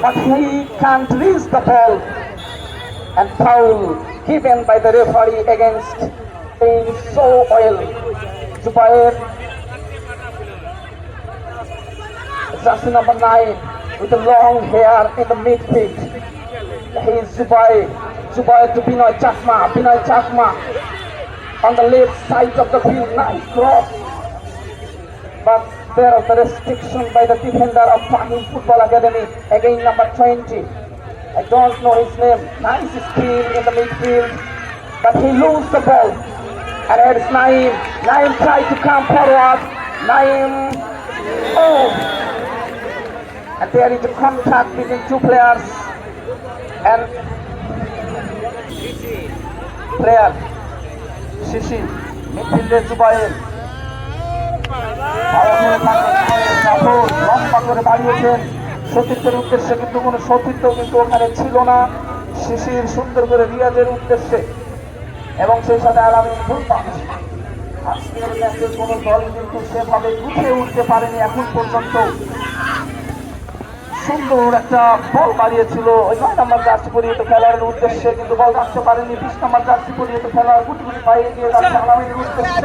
but he can't reach the ball and foul given by the referee against playing so well. Zubair, jersey number nine with the long hair in the midfield. He is Zubair, Zubair to Binoy Chakma, Binoy Chakma on the left side of the field. Nice cross but there is the restriction by the defender of Fahim Football Academy, again number 20. I don't know his name. Nice steal in the midfield, but he loses the ball. And it's Naim. Naim tried to come forward. Naim. Oh! And there is a contact between two players. And player Shishi, midfielder Zubair. লম্বা করে সতীর্থের উদ্দেশ্যে কিন্তু কোনো সতীর্থ কিন্তু ওখানে ছিল না। শিশির সুন্দর করে রিয়াজের উদ্দেশ্যে এবং সেই সাথে আলামী ভুল আজকের ম্যাচের কোনো দল সেভাবে উঠে উঠতে পারেনি এখন পর্যন্ত। সুন্দর একটা বল বাড়িয়েছিল। ওই নয় নাম্বার জার্সি পরিহিত খেলার উদ্দেশ্যে কিন্তু বল রাখতে পারেনি। বিশ নাম্বার জার্সি পরিহিত খেলোয়াড় গুটি গুটি পাইয়ে দিয়ে যাচ্ছে উদ্দেশ্যে।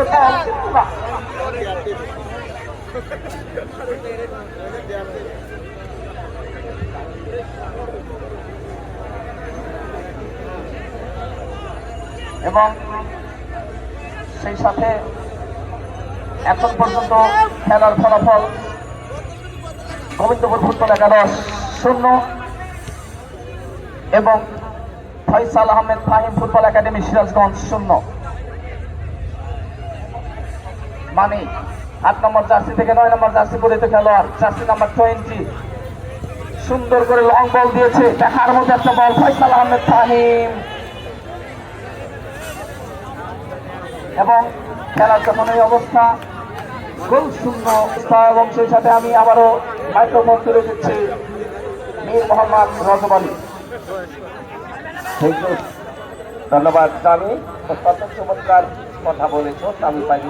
এবং সেই সাথে এখন পর্যন্ত খেলার ফলাফল গোবিন্দপুর ফুটবল একাদশ শূন্য এবং ফয়সাল আহমেদ ফাহিম ফুটবল একাডেমি সিরাজগঞ্জ শূন্য। মানে আট নম্বর জার্সি থেকে নয় নম্বর জার্সি পরিহিত খেলোয়াড়, জার্সি নাম্বার টোয়েন্টি। সুন্দর করে লং বল দিয়েছে, দেখার মতো একটা বল ফয়সাল আহমেদ ফাহিম। এবং খেলার যখন এই অবস্থা শূন্য অবস্থা এবং সাথে আমি আবারও মাইক্রোফোন তুলে দিচ্ছি। মীর মোহাম্মদ রজব আলী। ধন্যবাদ স্বামী অত্যন্ত চমৎকার কথা বলেছ স্বামী পাই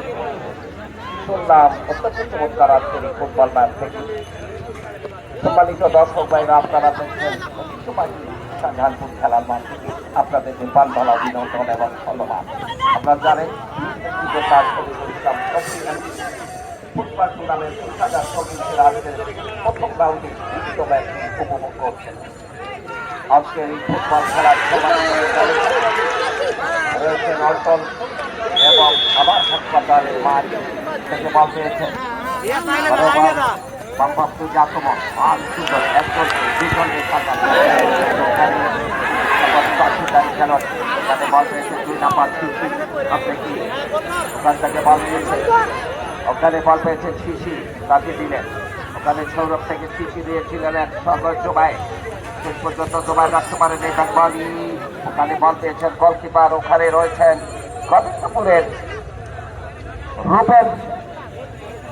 শুনলাম, অত্যন্ত চমৎকার আজকের ফুটবল ম্যাচ থেকে। সম্মানিত দর্শক ভাইরা, আপনারা দেখছেন ঐতিহ্যবাহী খেলার মাঠ থেকে আপনাদের নির্বাণ ভালো অভিনন্দন এবং ধন্যবাদ আপনারা জানেন ফুটবল টুর্নামেন্ট হাজার চব্বিশের আজকের প্রথম রাউন্ডে দ্বিতীয় ম্যাচ উপভোগ করছেন। আজকের এই ফুটবল খেলার রয়েছেন অর্পণ এবং আবার হাসপাতালের মাঠ থেকে বল পেয়েছেন বামপাপ্ত আক্রমণ আর একজন দুজনের সাঁতার খেলোয়াড় দুই নাম্বার কি ওখান থেকে ওখানে বল পেয়েছে শিশি তাকে দিলেন। ওখানে সৌরভ থেকে শিশি দিয়েছিলেন এক সর্বোচ্চ জোবাই শেষ পর্যন্ত জোবাই রাখতে পারেন এটা বলি ওখানে বল পেয়েছেন গোলকিপার ওখানে রয়েছেন গোবিন্দপুরের রুবেল